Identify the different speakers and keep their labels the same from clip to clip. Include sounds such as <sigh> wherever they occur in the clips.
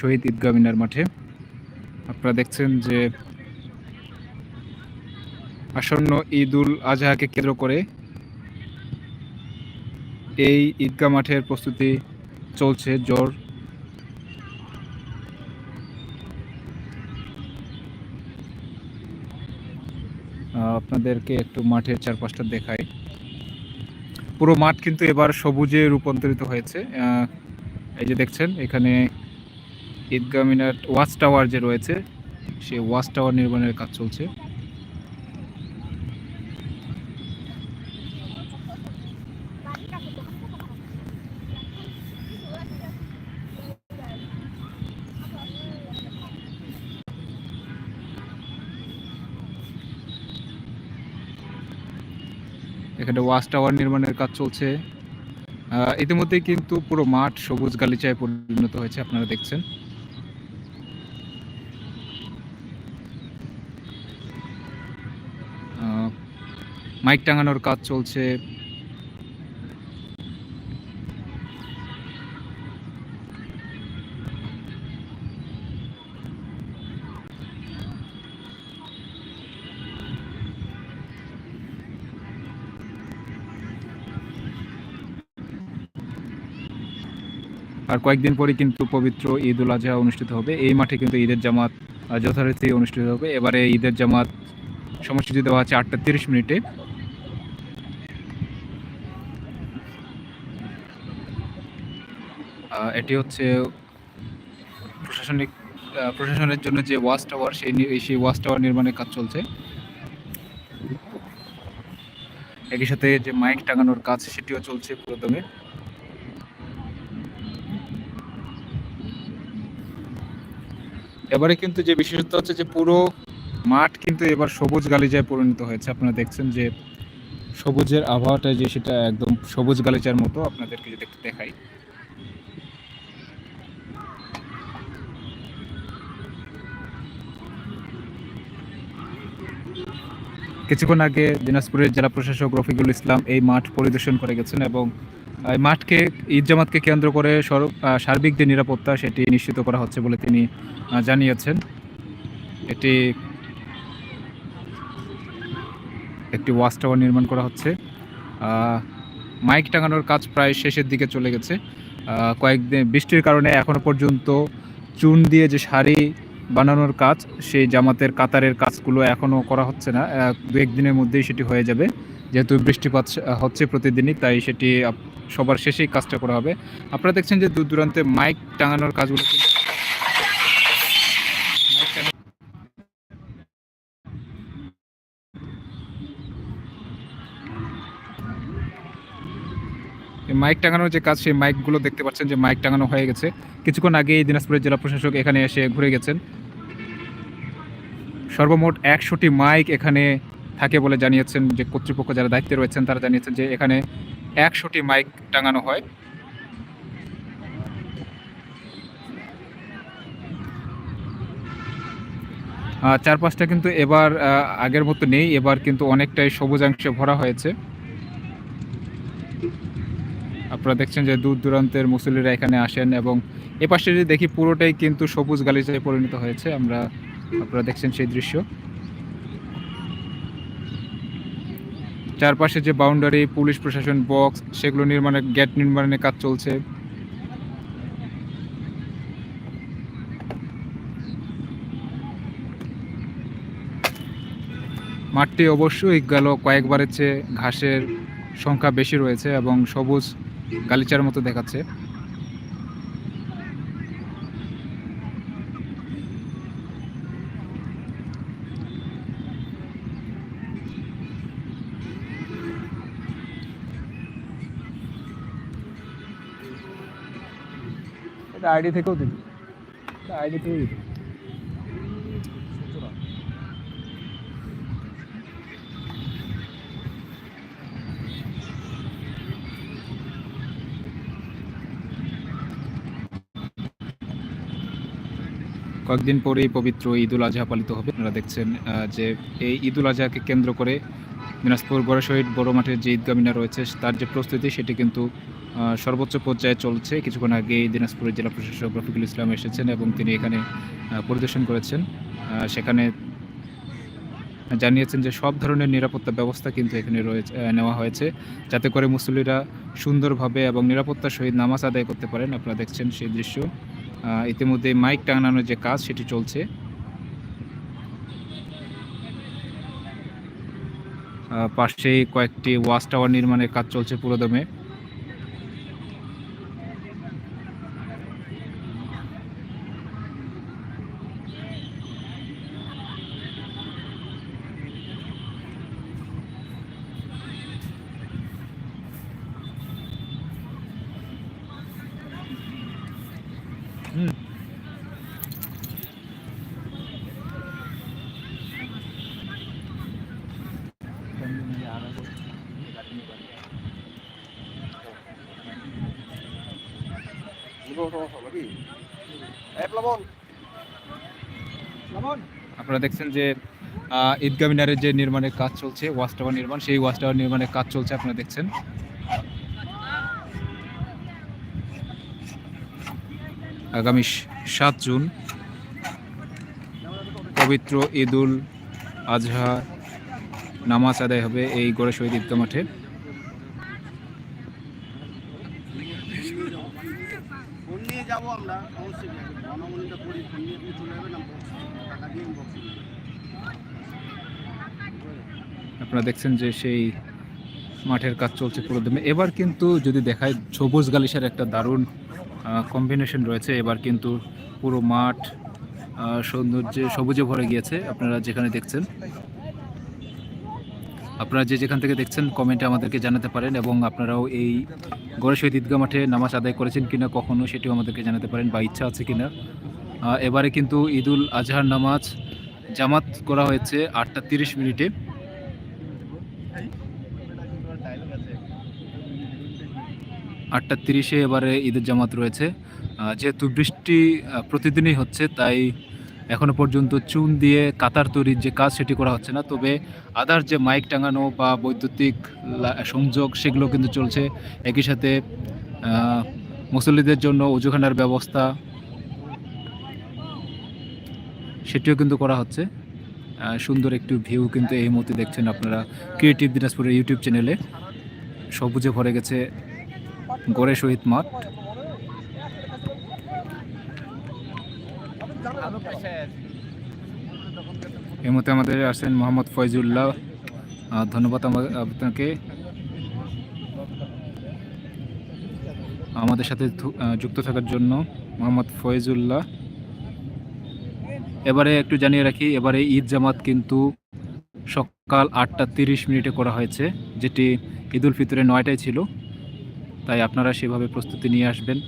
Speaker 1: শহীদ ঈদগাহ মিনার মাঠে। আপনারা দেখছেন যে আসন্ন ঈদ উল আজহাকে কেন্দ্র করে এই ঈদগাহ মাঠের প্রস্তুতি চলছে, জোর। আপনাদেরকে একটু মাঠের চারপাশটা দেখাই। পুরো মাঠ কিন্তু এবার সবুজে রূপান্তরিত হয়েছে। এই যে দেখছেন, এখানে ঈদগাহ মিনার ওয়াচ টাওয়ার যে রয়েছে সেই ওয়াচ টাওয়ার নির্মাণের কাজ চলছে। এখানে ওয়াচ টাওয়ার নির্মাণের কাজ চলছে। ইতিমধ্যেই কিন্তু পুরো মাঠ সবুজ গালিচায় পরিণত হয়েছে, আপনারা দেখছেন। মাইক টাঙানোর কাজ চলছে। আর কয়েকদিন পরে কিন্তু পবিত্র ঈদ উল আজহা অনুষ্ঠিত হবে। এই মাঠে কিন্তু ঈদের জামাত যথারীতি অনুষ্ঠিত হবে। এবারে ঈদের জামাত সময়সূচি দেওয়া আছে আটটা তিরিশ মিনিটে। এটি হচ্ছে প্রশাসনিক প্রশাসনের জন্য যে ওয়াচ টাওয়ার, সেই সেই ওয়াচ টাওয়ার নির্মাণের কাজ চলছে। একই সাথে যে মাইক টাঙানোর কাজ, সেটিও চলছে পুরোদমে এবারে কিন্তু যে বিশেষত্ব হচ্ছে যে পুরো মাঠ কিন্তু এবার সবুজ গালিচায় পরিণত হয়েছে। আপনারা দেখছেন যে সবুজের আবহাওয়াটা যে সেটা একদম সবুজ গালিচার মতো আপনাদেরকে যদি একটু দেখাই। কিছুক্ষণ আগে দিনাজপুরের জেলা প্রশাসক রফিকুল ইসলাম এই মাঠ পরিদর্শন করে গেছেন এবং এই মাঠকে, ঈদ জামাতকে কেন্দ্র করে সর- সার্বিক যে নিরাপত্তা সেটি নিশ্চিত করা হচ্ছে বলে তিনি জানিয়েছেন। এটি একটি ওয়াচ টাওয়ার নির্মাণ করা হচ্ছে। মাইক টাঙানোর কাজ প্রায় শেষের দিকে চলে গেছে। কয়েকদিন, বৃষ্টির কারণে এখনও পর্যন্ত চুন দিয়ে যে শাড়ি বানানোর কাজ, সেই জামাতের কাতারের কাজগুলো এখনও করা হচ্ছে না। দু একদিনের মধ্যেই সেটি হয়ে যাবে। যেহেতু বৃষ্টিপাত হচ্ছে প্রতিদিনই, তাই সেটি সবার শেষেই কাজটা করা হবে। আপনারা দেখছেন যে দূর দূরান্তে মাইক টাঙানোর কাজগুলো মাইক টাঙানোর যে কাজ, সেই মাইকগুলো দেখতে পাচ্ছেন যে মাইক টাঙানো হয়ে গেছে। কিছুক্ষণ আগেই দিনাজপুরের জেলা প্রশাসক এখানে এসে ঘুরে গেছেন। সর্বমোট একশোটি মাইক এখানে থাকে বলে জানিয়েছেন যে কর্তৃপক্ষ যারা দায়িত্বে রয়েছেন, তারা জানিয়েছেন যে এখানে একশোটি মাইক টাঙানো হয়। চারপাশটা কিন্তু এবার আগের মতো নেই, এবার কিন্তু অনেকটাই সবুজাংশে ভরা হয়েছে। আপনারা দেখছেন যে দূর দূরান্তের মুসল্লিরা এখানে আসেন এবং এ পাশে যদি দেখি পুরোটাই কিন্তু সবুজ গালিচায় পরিণত হয়েছে, আমরা আপনারা দেখছেন সেই দৃশ্য। চারপাশে যে বাউন্ডারি পুলিশ প্রশাসন বক্স সেগুলো নির্মাণের গেট নির্মাণের কাজ চলছে। মাঠটি অবশ্যই গেল কয়েকবারের চেয়ে ঘাসের সংখ্যা বেশি রয়েছে এবং সবুজ গালিচার মতো দেখাচ্ছে। এটা আইডি থেকেও দিবি। আইডি থেকেও দিবি। কয়েকদিন পরেই পবিত্র ঈদ উল আজহা পালিত হবে। আপনারা দেখছেন যে এই ঈদ উল আজহাকে কেন্দ্র করে দিনাজপুর বড় শহীদ বড় মাঠের যে ঈদগাহ মিনার রয়েছে, তার যে প্রস্তুতি, সেটি কিন্তু সর্বোচ্চ পর্যায়ে চলছে। কিছুক্ষণ আগে দিনাজপুরের জেলা প্রশাসক রফিকুল ইসলাম এসেছেন এবং তিনি এখানে পরিদর্শন করেছেন। সেখানে জানিয়েছেন যে সব ধরনের নিরাপত্তা ব্যবস্থা কিন্তু এখানে রয়েছে নেওয়া হয়েছে, যাতে করে মুসল্লিরা সুন্দরভাবে এবং নিরাপত্তার সহিত নামাজ আদায় করতে পারেন। আপনারা দেখছেন সেই দৃশ্য। ইতিমধ্যে মাইক টাঙানোর যে কাজ সেটি চলছে। পাশেই কয়েকটি ওয়াশ টাওয়ার নির্মাণের কাজ চলছে পুরোদমে। আপনারা দেখছেন যে আহ, ঈদগাহ মিনারের যে নির্মাণের কাজ চলছে ওয়াচ টাওয়ার নির্মাণ সেই ওয়াচ টাওয়ার নির্মাণের কাজ চলছে আপনারা দেখছেন। আগামী সাত জুন পবিত্র ঈদুল আজহা নামাজ আদায় হবে এই গড়ে শহীদ ঈদগাহ মাঠে
Speaker 2: ফোন নিয়ে আমরা, অবশ্যই করি তুমি চলে যাবে না টাকা দিয়ে
Speaker 1: আপনারা দেখছেন যে সেই মাঠের কাজ চলছে পুরো দমে এবার কিন্তু যদি দেখায় সবুজ গালিশার একটা দারুণ কম্বিনেশন রয়েছে। এবার কিন্তু পুরো মাঠ সৌন্দর্যে সবুজে ভরে গিয়েছে। আপনারা যেখানে দেখছেন আপনারা যে যেখান থেকে দেখছেন কমেন্টে আমাদেরকে জানাতে পারেন এবং আপনারাও এই গড়ে শহীদ ঈদগাহ মাঠে নামাজ আদায় করেছেন কিনা, কখনো সেটিও আমাদেরকে জানাতে পারেন বা ইচ্ছা আছে কিনা। এবারে কিন্তু ঈদুল আজহার নামাজ জামাত করা হয়েছে আটটা তিরিশ মিনিটে। আটটা তিরিশে এবারে ঈদের জামাত রয়েছে। যেহেতু বৃষ্টি প্রতিদিনই হচ্ছে, তাই এখনও পর্যন্ত চুন দিয়ে কাতার তৈরির যে কাজ সেটি করা হচ্ছে না, তবে আদার যে মাইক টাঙানো বা বৈদ্যুতিক সংযোগ সেগুলো কিন্তু চলছে। একই সাথে মুসল্লিদের জন্য উজুখানার ব্যবস্থা সেটিও কিন্তু করা হচ্ছে। সুন্দর একটু ভিউ কিন্তু এই মুহূর্তে দেখছেন আপনারা ক্রিয়েটিভ দিনাজপুরের ইউটিউব চ্যানেলে। সবুজে ভরে গেছে গড়ে শহীদ মাঠ। এই মুহূর্তে আমাদের আসছেন মোহাম্মদ ফয়জুল্লাহ। ধন্যবাদ আপনাকে। আমাদের সাথে যুক্ত থাকার জন্য মোহাম্মদ ফয়জুল্লাহ। এবারে একটু জানিয়ে রাখি, এবারে ঈদ জামাত কিন্তু সকাল আটটা তিরিশ মিনিটে করা হয়েছে, যেটি ঈদ উল ফিতরে নয়টায় ছিল। তাই আপনারা সেভাবে প্রস্তুতি নিয়ে আসবেন।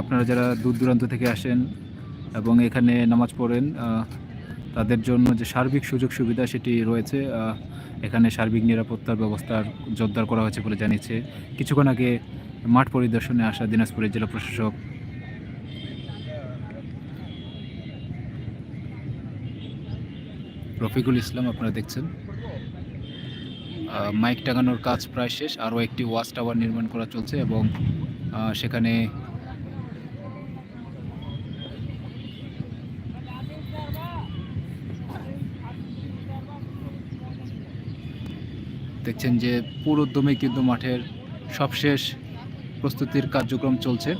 Speaker 1: আপনারা যারা দূর দূরান্ত থেকে আসেন এবং এখানে নামাজ পড়েন তাদের জন্য যে সার্বিক সুযোগ সুবিধা সেটি রয়েছে এখানে সার্বিক নিরাপত্তার ব্যবস্থার জোরদার করা হয়েছে বলে জানিয়েছে। কিছুক্ষণ আগে মাঠ পরিদর্শনে আসা দিনাজপুরের জেলা প্রশাসক। রফিকুল ইসলাম, আপনারা দেখছেন। মাইক টাঙানোর কাজ প্রায় শেষ, আরও একটি ওয়াচ টাওয়ার নির্মাণ করা চলছে এবং সেখানে দেখছেন যে পুরো দমে কিন্তু মাঠের সবশেষ প্রস্তুতির কার্যক্রম চলছে।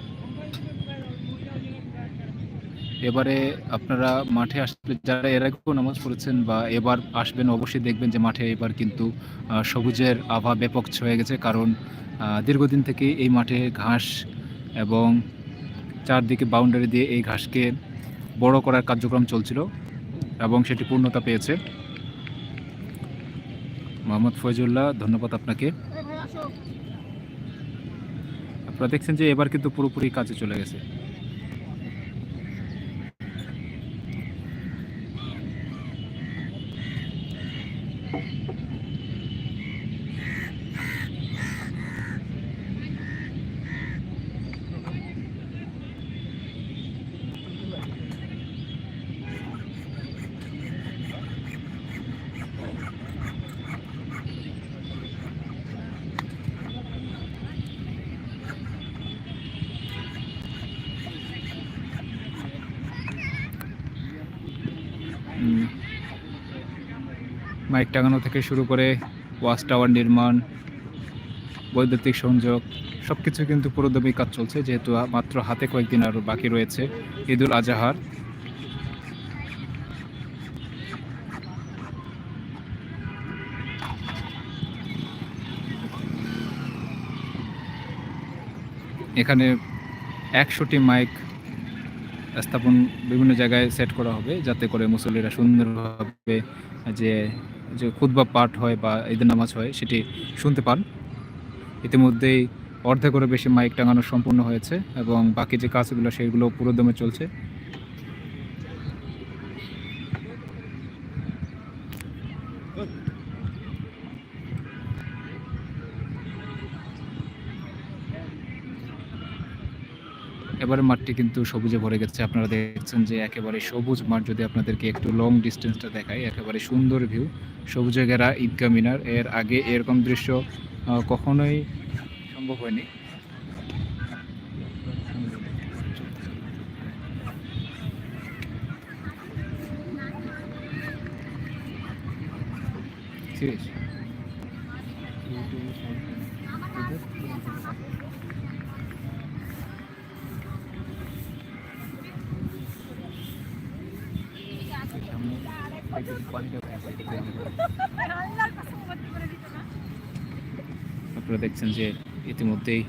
Speaker 1: এবারে আপনারা মাঠে আসলে যারা এর আগেও নামাজ পড়েছেন বা এবার আসবেন, অবশ্যই দেখবেন যে মাঠে এবার কিন্তু সবুজের আভা ব্যাপক ছয়ে গেছে। কারণ দীর্ঘদিন থেকে এই মাঠে ঘাস এবং চারদিকে বাউন্ডারি দিয়ে এই ঘাসকে বড় করার কার্যক্রম চলছিল এবং সেটি পূর্ণতা পেয়েছে। মোহাম্মদ ফয়জুল্লাহ ধন্যবাদ আপনাকে। আপনারা দেখছেন যে এবার কিন্তু পুরোপুরি কাজে চলে গেছে। মাইক টাঙানো থেকে শুরু করে ওয়াচ টাওয়ার নির্মাণ, বৈদ্যুতিক সংযোগ সব কিছু কিন্তু পুরোদমে কাজ চলছে, যেহেতু মাত্র হাতে কয়েকদিন আরও বাকি রয়েছে ঈদুল আজহার। এখানে একশোটি মাইক স্থাপন বিভিন্ন জায়গায় সেট করা হবে, যাতে করে মুসল্লিরা সুন্দরভাবে যে যে খুদ্া পাঠ হয় বা ঈদের নামাজ হয়, সেটি শুনতে পান। ইতিমধ্যেই অর্ধেকেরও বেশি মাইক টাঙানো সম্পূর্ণ হয়েছে এবং বাকি যে কাজগুলো সেগুলো পুরোদমে চলছে। এবারে মাঠটি কিন্তু সবুজে ভরে গেছে। আপনারা দেখছেন যে একেবারে সবুজ মাঠ যদি আপনাদেরকে একটু লং ডিস্টেন্সটা দেখাই, একেবারে সুন্দর ভিউ সবুজে ঘেরা ঈদগা মিনার। এর আগে এরকম দৃশ্য কখনোই সম্ভব হয়নি। Serious? <laughs> আপনারা দেখছেন যে ইতিমধ্যেই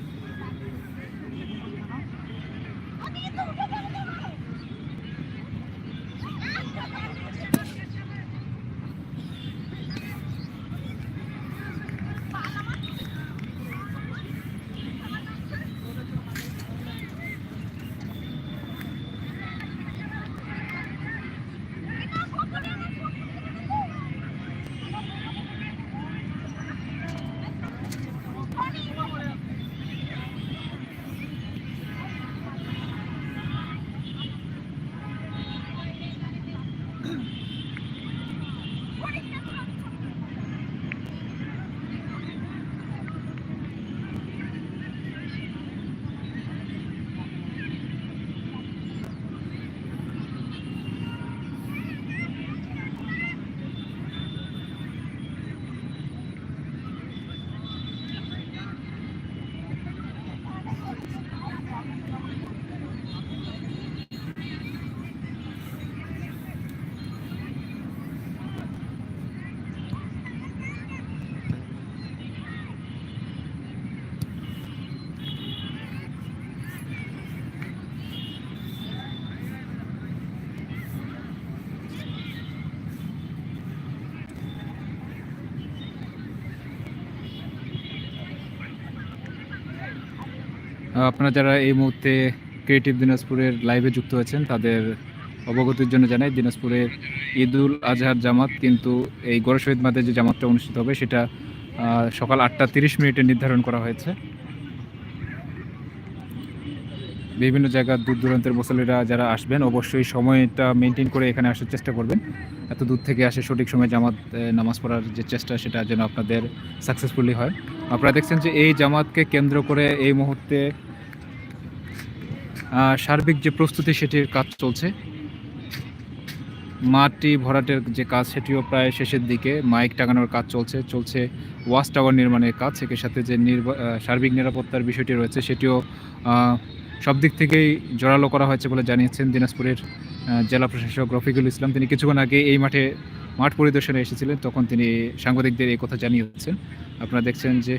Speaker 1: আপনারা যারা এই মুহূর্তে ক্রিয়েটিভ দিনাজপুরের লাইভে যুক্ত হয়েছেন তাদের অবগতির জন্য জানাই দিনাজপুরে ঈদুল আজহার জামাত, কিন্তু এই গড় শহীদ মাঠে যে জামাতটা অনুষ্ঠিত হবে, সেটা সকাল আটটা তিরিশ মিনিটে নির্ধারণ করা হয়েছে। বিভিন্ন জায়গার দূর দূরান্তের মুসল্লিরা যারা আসবেন, অবশ্যই সময়টা মেনটেন করে এখানে আসার চেষ্টা করবেন। এত দূর থেকে আসে সঠিক সময় জামাত নামাজ পড়ার যে চেষ্টা, সেটা যেন আপনাদের সাকসেসফুলি হয়। আপনারা দেখছেন যে এই জামাতকে কেন্দ্র করে এই মুহূর্তে সার্বিক যে প্রস্তুতি সেটির কাজ চলছে, মাটি ভরাটের যে কাজ সেটিও প্রায় শেষের দিকে, মাইক টাঙানোর কাজ চলছে চলছে ওয়াচ টাওয়ার নির্মাণের কাজ এর সাথে যে সার্বিক নিরাপত্তার বিষয়টি রয়েছে সেটিও সব দিক থেকেই জোরালো করা হয়েছে বলে জানিয়েছেন দিনাজপুরের জেলা প্রশাসক রফিকুল ইসলাম। তিনি কিছুক্ষণ আগে এই মাঠে, মাঠ পরিদর্শনে এসেছিলেন, তখন তিনি সাংবাদিকদের এই কথা জানিয়েছেন। আপনারা দেখছেন যে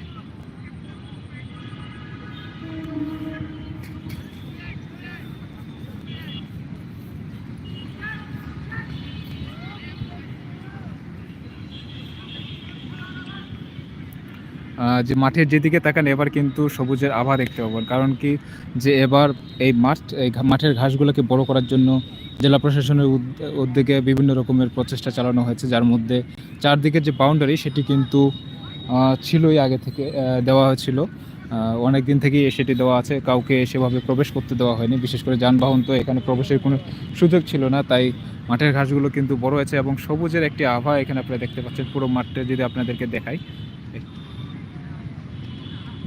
Speaker 1: যে মাঠের যেদিকে তাকান, এবার কিন্তু সবুজের আভা দেখতে পাবেন। কারণ কি? যে এবার এই মাঠ, এই মাঠের ঘাসগুলোকে বড় করার জন্য জেলা প্রশাসনের উদ- উদ্যোগে বিভিন্ন রকমের প্রচেষ্টা চালানো হয়েছে, যার মধ্যে চারদিকের যে বাউন্ডারি সেটি কিন্তু ছিলই আগে থেকে দেওয়া হয়েছিল। অনেক দিন থেকেই সেটি দেওয়া আছে। কাউকে সেভাবে প্রবেশ করতে দেওয়া হয়নি। বিশেষ করে যানবাহন তো এখানে প্রবেশের কোনো সুযোগ ছিল না, তাই মাঠের ঘাসগুলো কিন্তু বড় হয়েছে এবং সবুজের একটি আভা এখানে আপনারা দেখতে পাচ্ছেন। পুরো মাঠটা যদি আপনাদেরকে দেখাই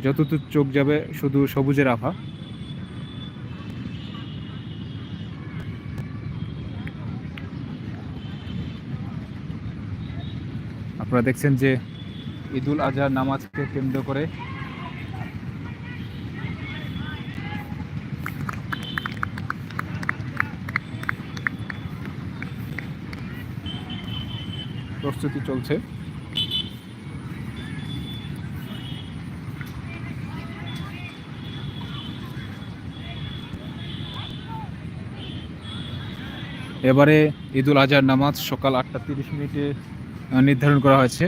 Speaker 1: যতদূর চোখ যাবে, শুধু সবুজের আভা। আপনারা দেখছেন যে ঈদুল আজহার নামাজকে কেন্দ্র করে প্রস্তুতি চলছে। এবারে ঈদুল আজহার নামাজ সকাল আটটা তিরিশ মিনিটে নির্ধারণ করা হয়েছে।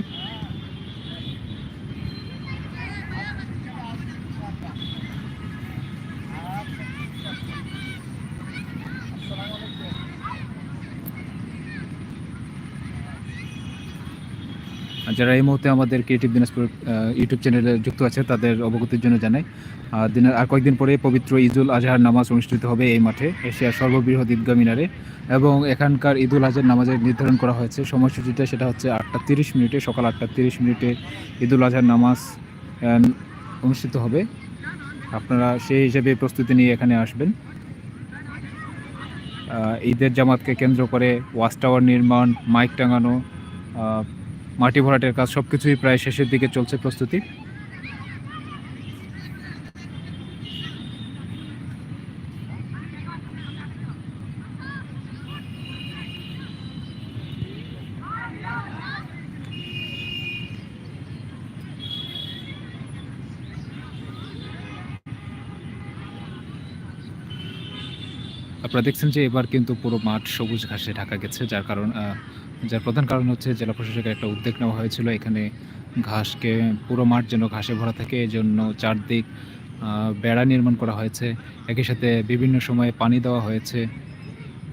Speaker 1: যারা এই মুহূর্তে আমাদের ক্রিয়েটিভ দিনাজপুর ইউটিউব চ্যানেলে যুক্ত আছে, তাদের অবগতির জন্য জানাই। দিনের, আর কয়েকদিন পরে পবিত্র ঈদুল আজহার নামাজ অনুষ্ঠিত হবে এই মাঠে, এশিয়ার সর্ববৃহৎ ঈদগা মিনারে। এবং এখানকার ঈদুল আজহার নামাজের নির্ধারণ করা হয়েছে। সময়সূচিটা সেটা হচ্ছে আটটা তিরিশ মিনিটে, সকাল আটটা তিরিশ মিনিটে ঈদুল আজহার নামাজ অনুষ্ঠিত হবে। আপনারা সেই হিসেবে প্রস্তুতি নিয়ে এখানে আসবেন। ঈদের জামাতকে কেন্দ্র করে ওয়াচ টাওয়ার নির্মাণ, মাইক টাঙানো মাটি ভরাটের কাজ সব কিছুই প্রায় শেষের দিকে চলছে প্রস্তুতি। আপনারা দেখছেন যে এবার কিন্তু পুরো মাঠ সবুজ ঘাসে ঢাকা গেছে, যার কারণ যার প্রধান কারণ হচ্ছে জেলা প্রশাসকের একটা উদ্যোগ নেওয়া হয়েছিল। এখানে ঘাসকে পুরো মাঠ যেন ঘাসে ভরা থাকে এই জন্য চারদিক বেড়া নির্মাণ করা হয়েছে। একই সাথে বিভিন্ন সময়ে পানি দেওয়া হয়েছে।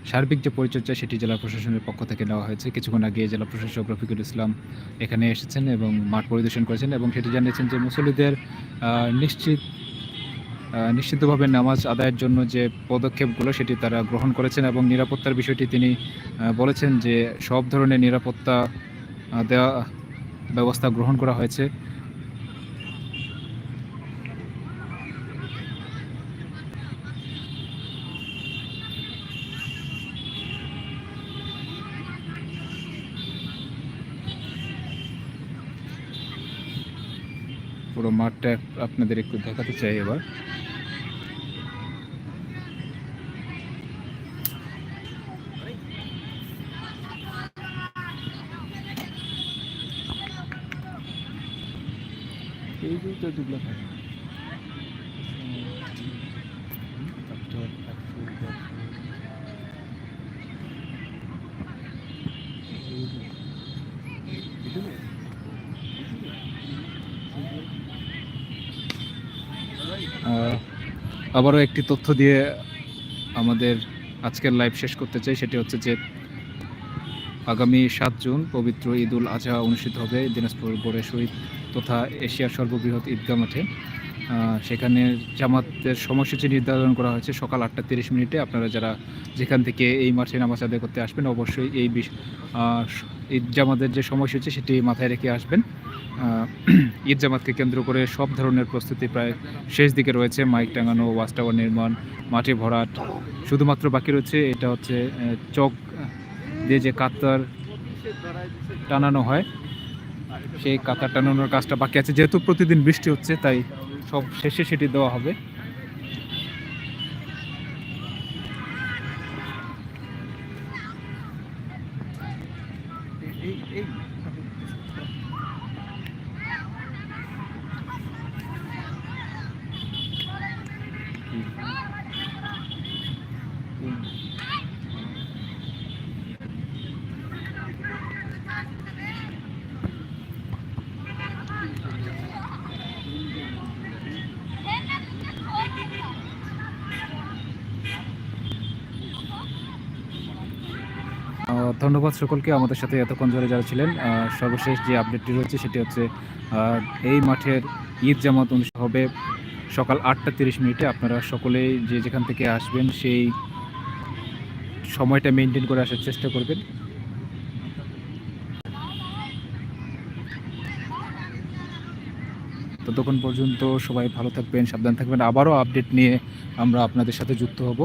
Speaker 1: সার্বিক যে পরিচর্যা, সেটি জেলা প্রশাসনের পক্ষ থেকে নেওয়া হয়েছে। কিছুক্ষণ আগে জেলা প্রশাসক রফিকুল ইসলাম এখানে এসেছেন এবং মাঠ পরিদর্শন করেছেন এবং সেটি জানিয়েছেন যে মুসল্লিদের নিশ্চিত নিশ্চিতভাবে নামাজ আদায়ের জন্য যে পদক্ষেপগুলো সেটি তারা গ্রহণ করেছেন এবং নিরাপত্তার বিষয়টি তিনি বলেছেন যে সব ধরনের নিরাপত্তা দেওয়া ব্যবস্থা গ্রহণ করা হয়েছে। মাঠটা আপনাদের একটু দেখাতে চাই এবার। এই যে তো দুগুলো আবারও একটি তথ্য দিয়ে আমাদের আজকের লাইভ শেষ করতে চাই, সেটি হচ্ছে যে আগামী সাত জুন পবিত্র ঈদুল আজহা অনুষ্ঠিত হবে দিনাজপুর বোরে শহীদ তথা এশিয়ার সর্ববৃহৎ ঈদগাহ মাঠে। সেখানে জামাতের সময়সূচি নির্ধারণ করা হয়েছে সকাল আটটা তিরিশ মিনিটে। আপনারা যারা যেখান থেকে এই মাঠে নামাজ আদায় করতে আসবেন, অবশ্যই এই ঈদ জামাতের যে সময়সূচি, সেটি মাথায় রেখে আসবেন। <clears throat> ঈদ জামাতকে কেন্দ্র করে সব ধরনের প্রস্তুতি প্রায় শেষ দিকে রয়েছে। মাইক টাঙানো, ওয়াচ টাওয়ার নির্মাণ মাটি ভরাট। শুধুমাত্র বাকি রয়েছে, এটা হচ্ছে চক দিয়ে যে কাতার টানানো হয়, সেই কাতার টানানোর কাজটা বাকি আছে। যেহেতু প্রতিদিন বৃষ্টি হচ্ছে, তাই সব শেষে সেটি দেওয়া হবে। ধন্যবাদ সকলকে আমাদের সাথে এতক্ষণ ধরে যারা ছিলেন। সর্বশেষ যে আপডেটটি রয়েছে সেটি হচ্ছে এই মাঠের ঈদ জামাত অনুষ্ঠিত হবে সকাল আটটা তিরিশ মিনিটে। আপনারা সকলেই যে যেখান থেকে আসবেন সেই সময়টা মেনটেন করে আসার চেষ্টা করবেন। ততক্ষণ পর্যন্ত সবাই ভালো থাকবেন, সাবধান থাকবেন। আবারও আপডেট নিয়ে আমরা আপনাদের সাথে যুক্ত হব।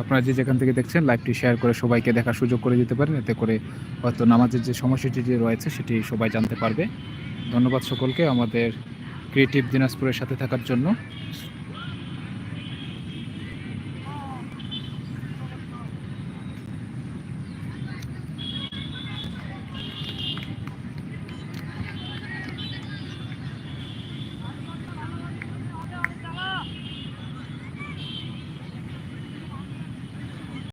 Speaker 1: আপনারা যে যেখান থেকে দেখছেন লাইভটি শেয়ার করে সবাইকে দেখার সুযোগ করে দিতে পারেন। এতে করে হয়তো নামাজের যে সমস্যাটি যে রয়েছে, সেটি সবাই জানতে পারবে। ধন্যবাদ সকলকে আমাদের ক্রিয়েটিভ দিনাজপুরের সাথে থাকার জন্য।